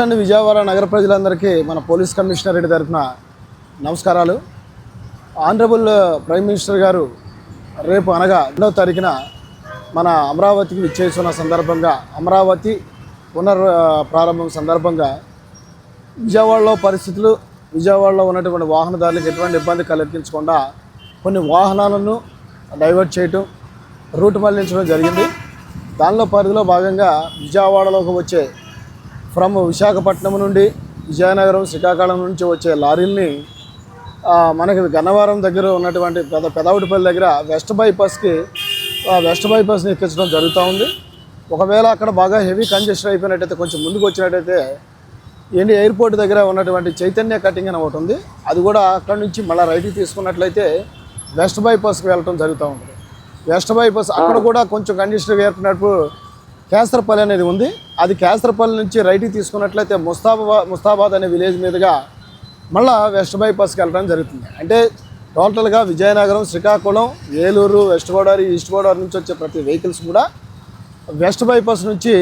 అండి విజయవాడ నగర ప్రజలందరికీ మన పోలీస్ కమిషనర్ రెడ్డి తరఫున నమస్కారాలు. ఆనరబుల్ ప్రైమ్ మినిస్టర్ గారు రేపు అనగా రెండవ తారీఖున మన అమరావతికి విచ్చేస్తున్న సందర్భంగా అమరావతి పునర్ ప్రారంభం సందర్భంగా విజయవాడలో పరిస్థితులు విజయవాడలో ఉన్నటువంటి వాహనదారులకు ఎటువంటి ఇబ్బంది కలిగించకుండా కొన్ని వాహనాలను డైవర్ట్ చేయటం రూట్ మళ్ళించడం జరిగింది. దానిలో పరిధిలో భాగంగా విజయవాడలోకి వచ్చే ఫ్రమ్ విశాఖపట్నం నుండి విజయనగరం శ్రీకాకుళం నుంచి వచ్చే లారీల్ని మనకి గన్నవరం దగ్గర ఉన్నటువంటి పెద్ద పెదవుడిపల్లి దగ్గర వెస్ట్ బైపాస్కి ఆ వెస్ట్ బైపాస్ని ఎక్కించడం జరుగుతూ ఉంది. ఒకవేళ అక్కడ బాగా హెవీ కంజెషన్ అయిపోయినట్టయితే కొంచెం ముందుకు వచ్చినట్టయితే ఏంటి ఎయిర్పోర్ట్ దగ్గర ఉన్నటువంటి చైతన్య కటింగ్ అని ఒకటి ఉంది. అది కూడా అక్కడ నుంచి మళ్ళీ రైట్కి తీసుకున్నట్లయితే వెస్ట్ బైపాస్కి వెళ్ళటం జరుగుతూ ఉంటుంది వెస్ట్ బైపాస్ అక్కడ కూడా కొంచెం కండిషన్ ఏర్పడినప్పుడు కేసరపల్లి అనేది ఉంది. అది కేసరపల్లి నుంచి రైట్కి తీసుకున్నట్లయితే ముస్తాబా ముస్తాబాద్ అనే విలేజ్ మీదుగా మళ్ళా వెస్ట్ బైపాస్కి వెళ్ళడం జరుగుతుంది. అంటే టోటల్గా విజయనగరం శ్రీకాకుళం ఏలూరు వెస్ట్ గోదావరి ఈస్ట్ గోదావరి నుంచి వచ్చే ప్రతి వెహికల్స్ కూడా వెస్ట్ బైపాస్ నుంచి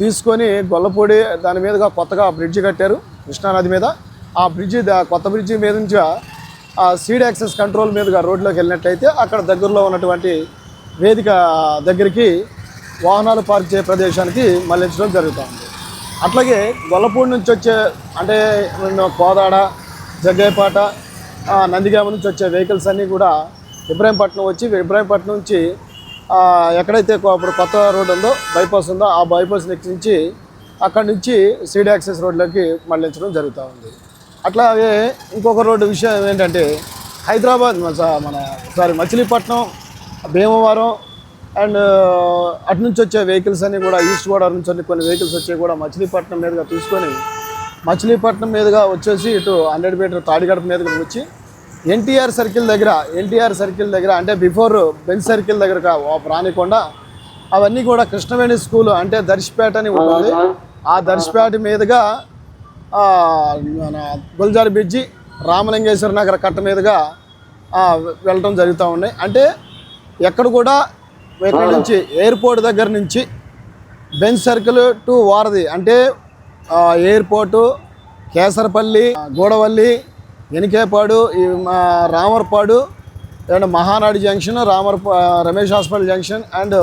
తీసుకొని గొల్లపూడి దాని మీదుగా కొత్తగా బ్రిడ్జి కట్టారు కృష్ణానది మీద. ఆ బ్రిడ్జి కొత్త బ్రిడ్జి మీద నుంచి ఆ సీడ్ యాక్సెస్ కంట్రోల్ మీదుగా రోడ్లోకి వెళ్ళినట్లయితే అక్కడ దగ్గరలో ఉన్నటువంటి వేదిక దగ్గరికి వాహనాలు పార్క్ చేసే ప్రదేశానికి మళ్ళించడం జరుగుతుంది. అట్లాగే గొల్లపూడి నుంచి వచ్చే అంటే కోదాడ జగ్గైపాట నందిగామ నుంచి వచ్చే వెహికల్స్ అన్నీ కూడా ఇబ్రాహీంపట్నం వచ్చి ఇబ్రాహీంపట్నం నుంచి ఎక్కడైతే అప్పుడు ఇప్పుడు కొత్త రోడ్ ఉందో బైపాస్ ఉందో ఆ బైపాస్ నుంచి అక్కడి నుంచి సీడ్ యాక్సెస్ రోడ్లోకి మళ్ళించడం జరుగుతూ ఉంది అట్లాగే ఇంకొక రోడ్డు విషయం ఏంటంటే హైదరాబాద్ మన మన సారీ మచిలీపట్నం భీమవరం అండ్ అటు నుంచి వచ్చే వెహికల్స్ అన్నీ కూడా ఈస్ట్ గోదావరి నుంచి కొన్ని వెహికల్స్ వచ్చి కూడా మచిలీపట్నం మీదుగా తీసుకొని మచిలీపట్నం మీదుగా వచ్చేసి ఇటు హండ్రెడ్ మీటర్ తాడిగడప మీదుగా వచ్చి ఎన్టీఆర్ సర్కిల్ దగ్గర ఎన్టీఆర్ సర్కిల్ దగ్గర అంటే బిఫోర్ బెంచ్ సర్కిల్ దగ్గర రానికొండ అవన్నీ కూడా కృష్ణవేణి స్కూల్ అంటే దర్శిపేట అని ఉంటుంది. ఆ దర్శిపేట మీదుగా మన గుల్జార్ బ్రిడ్జి రామలింగేశ్వర నగర్ కట్ట మీదుగా వెళ్ళటం జరుగుతూ ఉన్నాయి. అంటే ఎక్కడ కూడా ఇక్కడ నుంచి ఎయిర్పోర్ట్ దగ్గర నుంచి బెంచ్ సర్కిల్ టు వారధి. అంటే ఎయిర్పోర్టు కేసరపల్లి గూడవల్లి ఎనికేపాడు మా Ramarpadu and Mahanadu junction Ramar Ramesh hospital junction and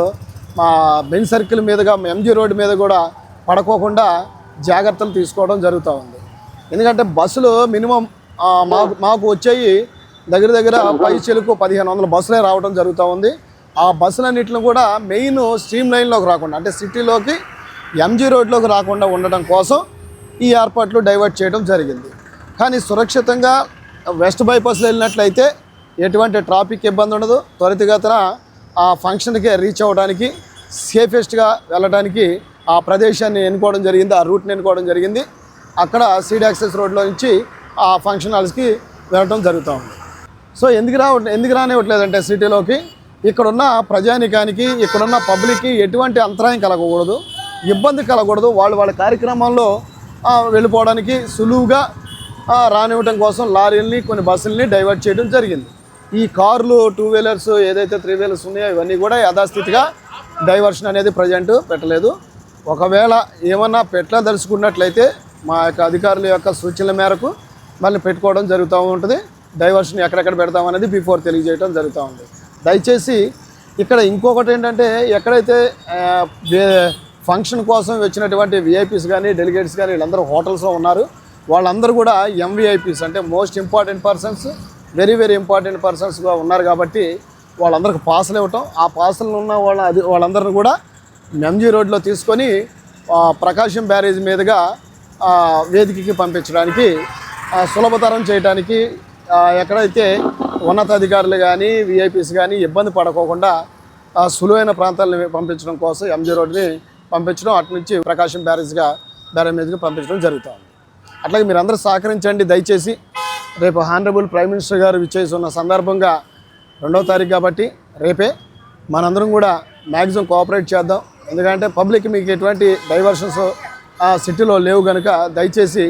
మా బెంచ్ సర్కిల్ మీదుగా ఎంజీ రోడ్డు మీద కూడా పడుకోకుండా జాగ్రత్తలు తీసుకోవడం జరుగుతూ ఉంది. ఎందుకంటే బస్సులు మినిమం మాకు మాకు వచ్చేవి దగ్గర దగ్గర పై చెలుకు పదిహేను వందల బస్సులే రావడం జరుగుతూ ఉంది. ఆ బస్సులన్నింటిని కూడా మెయిన్ స్ట్రీమ్ లైన్లోకి రాకుండా అంటే సిటీలోకి ఎంజీ రోడ్లోకి రాకుండా ఉండడం కోసం ఈ ఏర్పాట్లు డైవర్ట్ చేయడం జరిగింది. కానీ సురక్షితంగా వెస్ట్ బైపాస్లో వెళ్ళినట్లయితే ఎటువంటి ట్రాఫిక్ ఇబ్బంది ఉండదు. త్వరితగతిన ఆ ఫంక్షన్కి రీచ్ అవ్వడానికి సేఫెస్ట్గా వెళ్ళడానికి ఆ ప్రదేశాన్ని ఎన్నుకోవడం జరిగింది ఆ రూట్ని ఎన్నుకోవడం జరిగింది. అక్కడ సీడ్ యాక్సెస్ రోడ్లో నుంచి ఆ ఫంక్షన్ హాల్స్కి వెళ్ళడం జరుగుతూ ఉంది. సో ఎందుకు రా ఎందుకు రానివ్వట్లేదంటే సిటీలోకి? ఇక్కడున్న ప్రజానికానికి ఇక్కడున్న పబ్లిక్కి ఎటువంటి అంతరాయం కలగకూడదు ఇబ్బంది కలగకూడదు. వాళ్ళు వాళ్ళ కార్యక్రమాల్లో వెళ్ళిపోవడానికి సులువుగా రానివ్వటం కోసం లారీల్ని కొన్ని బస్సుల్ని డైవర్ట్ చేయడం జరిగింది. ఈ కార్లు టూ వీలర్స్ ఏదైతే త్రీ వీలర్స్ ఉన్నాయో ఇవన్నీ కూడా యథాస్థితిగా డైవర్షన్ అనేది ప్రజెంట్ పెట్టలేదు. ఒకవేళ ఏమన్నా పెట్టదలుచుకున్నట్లయితే మా యొక్క అధికారుల యొక్క సూచనల మేరకు మళ్ళీ పెట్టుకోవడం జరుగుతూ ఉంటుంది. డైవర్షన్ ఎక్కడెక్కడ పెడతామనేది బిఫోర్ తెలియజేయడం జరుగుతూ ఉంది దయచేసి ఇక్కడ ఇంకొకటి ఏంటంటే ఎక్కడైతే ఫంక్షన్ కోసం వచ్చినటువంటి విఐపీస్ కానీ డెలిగేట్స్ కానీ వీళ్ళందరూ హోటల్స్లో ఉన్నారు. వాళ్ళందరూ కూడా ఎంవిఐపీస్ అంటే most important persons very very important పర్సన్స్గా ఉన్నారు కాబట్టి వాళ్ళందరికి పాసులు ఇవ్వటం. ఆ పాసులు ఉన్న వాళ్ళ అది వాళ్ళందరిని కూడా ఎంజీ రోడ్లో తీసుకొని ప్రకాశం బ్యారేజ్ మీదుగా వేదికకి పంపించడానికి సులభతరం చేయడానికి ఎక్కడైతే ఉన్నతాధికారులు కానీ విఐపీస్ కానీ ఇబ్బంది పడకోకుండా సులువైన ప్రాంతాలను పంపించడం కోసం ఎంజీ రోడ్ని పంపించడం అటు నుంచి ప్రకాశం బ్యారేజ్గా బ్యారేజ్ మీదుగా పంపించడం జరుగుతుంది. అట్లాగే మీరందరూ సహకరించండి దయచేసి. రేపు హానరబుల్ ప్రైమ్ మినిస్టర్ గారు విచ్చేసి ఉన్న సందర్భంగా రెండవ తారీఖు కాబట్టి రేపే మనందరం కూడా మ్యాక్సిమం కోఆపరేట్ చేద్దాం. ఎందుకంటే పబ్లిక్ మీకు ఎటువంటి డైవర్షన్స్ ఆ సిటీలో లేవు కనుక దయచేసి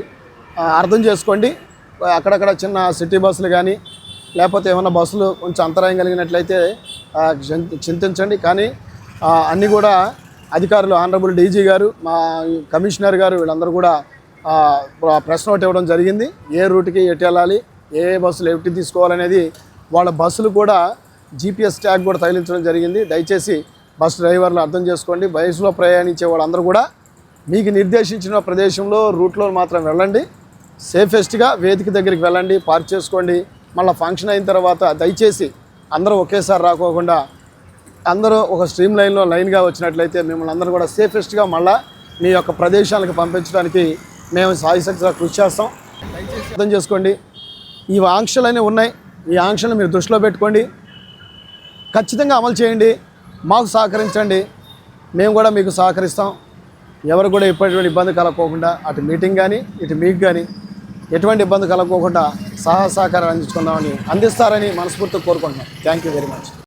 అర్థం చేసుకోండి. అక్కడక్కడ చిన్న సిటీ బస్సులు కానీ లేకపోతే ఏమైనా బస్సులు కొంచెం అంతరాయం కలిగినట్లయితే చింతించండి. కానీ అన్నీ కూడా అధికారులు ఆనరబుల్ డీజీ గారు మా కమిషనర్ గారు వీళ్ళందరూ కూడా ప్రశ్న ఒకటి ఇవ్వడం జరిగింది. ఏ రూట్కి ఎటు వెళ్ళాలి? ఏ ఏ బస్సులు ఎటు తీసుకోవాలనేది వాళ్ళ బస్సులు కూడా జీపీఎస్ ట్యాగ్ కూడా తగిలించడం జరిగింది. దయచేసి బస్ డ్రైవర్లు అర్థం చేసుకోండి. బస్సులో ప్రయాణించే వాళ్ళందరూ కూడా మీకు నిర్దేశించిన ప్రదేశంలో రూట్లో మాత్రం వెళ్ళండి. సేఫెస్ట్గా వేదిక దగ్గరికి వెళ్ళండి. పార్క్ చేసుకోండి. మళ్ళీ ఫంక్షన్ అయిన తర్వాత దయచేసి అందరూ ఒకేసారి రాకోకుండా అందరూ ఒక స్ట్రీమ్ లైన్లో లైన్గా వచ్చినట్లయితే మిమ్మల్ని అందరూ కూడా సేఫెస్ట్గా మళ్ళీ మీ యొక్క ప్రదేశాలకు పంపించడానికి మేము సాయశక్తిగా కృషి చేస్తాం. దయచేసి అర్థం చేసుకోండి. ఈ ఆంక్షలన్నీ ఉన్నాయి. ఈ ఆంక్షలు మీరు దృష్టిలో పెట్టుకోండి. ఖచ్చితంగా అమలు చేయండి. మాకు సహకరించండి. మేము కూడా మీకు సహకరిస్తాం. ఎవరు కూడా ఎటువంటి ఇబ్బంది కలగకోకుండా అటు మీటింగ్ కానీ ఇటు మీకు కానీ ఎటువంటి ఇబ్బంది కలగకుండా సహాయ సహకారం అందించుకుందామని అందిస్తారని మనస్ఫూర్తిగా కోరుకుంటున్నాం. Thank you very much